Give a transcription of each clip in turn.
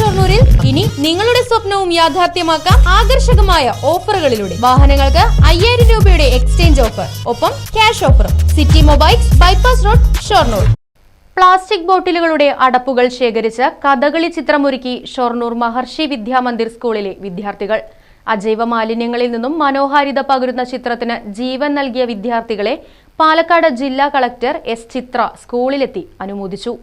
ഷൊർണൂരിൽ ഇനി നിങ്ങളുടെ സ്വപ്നവും യാഥാർത്ഥ്യമാക്കാം ആകർഷകമായ ഓഫറുകളിലൂടെ. വാഹനങ്ങൾക്ക് അയ്യായിരം രൂപയുടെ എക്സ്ചേഞ്ച് ഓഫർ ഒപ്പം ക്യാഷ് ഓഫറും. City Mobiles bypass road Shoranur. Plastic ബോട്ടിലുകളുടെ അടപ്പുകൾ ശേഖരിച്ച് കഥകളി ചിത്രമൊരുക്കി ഷൊർണൂർ മഹർഷി വിദ്യാമന്ദിർ സ്കൂളിലെ വിദ്യാർത്ഥികൾ. അജൈവ മാലിന്യങ്ങളിൽ നിന്നും മനോഹാരിത പകരുന്ന ചിത്രത്തിന് ജീവൻ നൽകിയ വിദ്യാർത്ഥികളെ പാലക്കാട് ജില്ലാ കളക്ടർ എസ് ചിത്ര സ്കൂളിലെത്തി അനുമോദിച്ചു.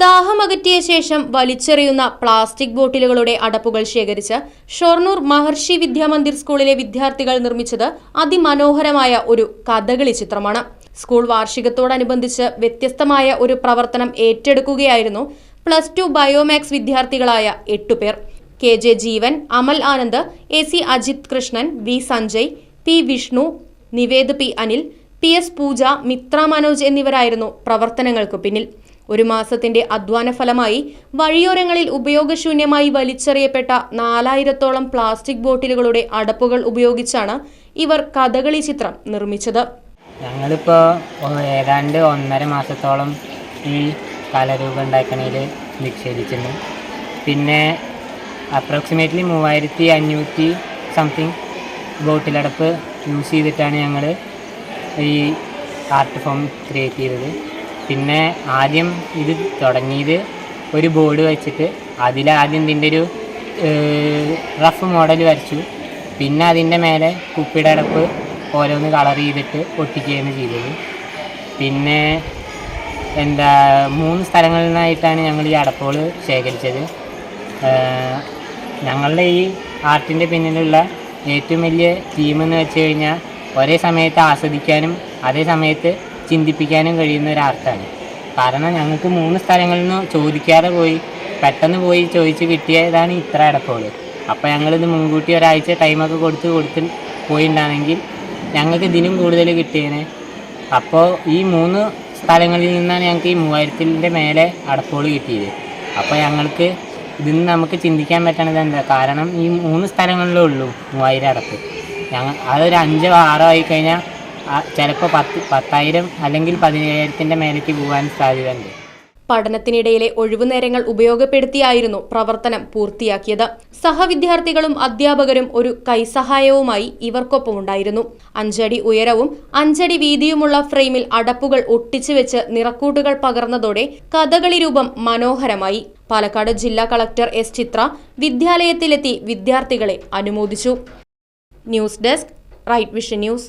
ദാഹമകറ്റിയ ശേഷം വലിച്ചെറിയുന്ന പ്ലാസ്റ്റിക് ബോട്ടിലുകളുടെ അടപ്പുകൾ ശേഖരിച്ച് ഷൊർണൂർ മഹർഷി വിദ്യാമന്ദിർ സ്കൂളിലെ വിദ്യാർത്ഥികൾ നിർമ്മിച്ചത് അതിമനോഹരമായ ഒരു കഥകളി ചിത്രമാണ്. സ്കൂൾ വാർഷികത്തോടനുബന്ധിച്ച് വ്യത്യസ്തമായ ഒരു പ്രവർത്തനം ഏറ്റെടുക്കുകയായിരുന്നു പ്ലസ് ടു ബയോമാക്സ് വിദ്യാർത്ഥികളായ എട്ടുപേർ K J Jeevan Amal Anand A C Ajith Krishnan V Sanjay P Vishnu Nived P Anil P S Pooja Mitra Manoj എന്നിവരായിരുന്നു പ്രവർത്തനങ്ങൾക്കു പിന്നിൽ. ഒരു മാസത്തിന്റെ അധ്വാന ഫലമായി വഴിയോരങ്ങളിൽ ഉപയോഗശൂന്യമായി വലിച്ചെറിയപ്പെട്ട നാലായിരത്തോളം പ്ലാസ്റ്റിക് ബോട്ടിലുകളുടെ അടപ്പുകൾ ഉപയോഗിച്ചാണ് ഇവർ കഥകളി ചിത്രം നിർമ്മിച്ചത്. ഞങ്ങളിപ്പോൾ ഏതാണ്ട് ഒന്നര മാസത്തോളം ഈ കലരൂപം ഉണ്ടാക്കണതിൽ നിക്ഷേപിച്ചിട്ടുണ്ട്. പിന്നെ അപ്രോക്സിമേറ്റ്ലി മൂവായിരത്തി അഞ്ഞൂറ്റി സംതിങ് ബോട്ടിലടപ്പ് യൂസ് ചെയ്തിട്ടാണ് ഞങ്ങൾ ഈ ആർട്ട് ഫോം ക്രിയേറ്റ് ചെയ്തത്. പിന്നെ ആദ്യം ഇത് തുടങ്ങിയത് ഒരു ബോർഡ് വെച്ചിട്ട്. അതിലാദ്യം ഇതിന്റെ ഒരു റഫ് മോഡൽ വരച്ചു. പിന്നെ അതിന്റെ മേലെ കുപ്പിയുടെ അടപ്പ് ഓരോന്ന് കളർ ചെയ്തിട്ട് ഒട്ടിക്കുകയാണ് ചെയ്തത്. പിന്നെ എന്താ മൂന്ന് സ്ഥലങ്ങളിൽ നിന്നായിട്ടാണ് ഞങ്ങൾ ഈ അടപ്പുകൾ ശേഖരിച്ചത്. ഞങ്ങളുടെ ഈ ആർട്ടിന്റെ പിന്നിലുള്ള ഏറ്റവും വലിയ തീമെന്ന് വെച്ച് കഴിഞ്ഞാൽ ഒരേ സമയത്ത് ആസ്വദിക്കാനും അതേ സമയത്ത് ചിന്തിപ്പിക്കാനും കഴിയുന്ന ഒരു ആർട്ടാണ് കാരണം ഞങ്ങൾക്ക് മൂന്ന് സ്ഥലങ്ങളിൽ നിന്ന് ചോദിക്കാതെ പോയി പെട്ടെന്ന് പോയി ചോദിച്ച് കിട്ടിയതാണ് ഇത്ര അടപ്പുകൾ അപ്പോൾ ഞങ്ങളിത് മുൻകൂട്ടി ഒരാഴ്ച ടൈമൊക്കെ കൊടുത്ത് കൊടുത്ത് പോയിട്ടുണ്ടാണെങ്കിൽ ഞങ്ങൾക്ക് ഇതിനും കൂടുതൽ കിട്ടിയേനെ. അപ്പോൾ ഈ മൂന്ന് സ്ഥലങ്ങളിൽ നിന്നാണ് ഞങ്ങൾക്ക് ഈ മൂവായിരത്തിന്റെ മേലെ അടപ്പുകൾ കിട്ടിയത്. അപ്പോൾ ഞങ്ങൾക്ക് ഇതിൽ നിന്ന് നമുക്ക് ചിന്തിക്കാൻ പറ്റണത് എന്താ? കാരണം ഈ മൂന്ന് സ്ഥലങ്ങളിലേ ഉള്ളൂ മൂവായിരം അടപ്പ്. ഞങ്ങൾ അതൊരു അഞ്ചോ ആറോ ആയി കഴിഞ്ഞാൽ ചിലപ്പോൾ പത്ത് പത്തായിരം അല്ലെങ്കിൽ പതിനയ്യായിരത്തിന്റെ മേലേക്ക് പോകാൻ സാധ്യതയുണ്ട്. പഠനത്തിനിടയിലെ ഒഴിവുനേരങ്ങൾ ഉപയോഗപ്പെടുത്തിയായിരുന്നു പ്രവർത്തനം പൂർത്തിയാക്കിയത്. സഹവിദ്യാർത്ഥികളും അധ്യാപകരും ഒരു കൈസഹായവുമായി ഇവർക്കൊപ്പം ഉണ്ടായിരുന്നു അഞ്ചടി ഉയരവും അഞ്ചടി വീതിയുമുള്ള ഫ്രെയിമിൽ അടപ്പുകൾ ഒട്ടിച്ചു വെച്ച് നിറക്കൂട്ടുകൾ പകർന്നതോടെ കഥകളി രൂപം മനോഹരമായി. പാലക്കാട് ജില്ലാ കളക്ടർ എസ് ചിത്ര വിദ്യാലയത്തിലെത്തി വിദ്യാർത്ഥികളെ അനുമോദിച്ചു. News desk Right Vision news.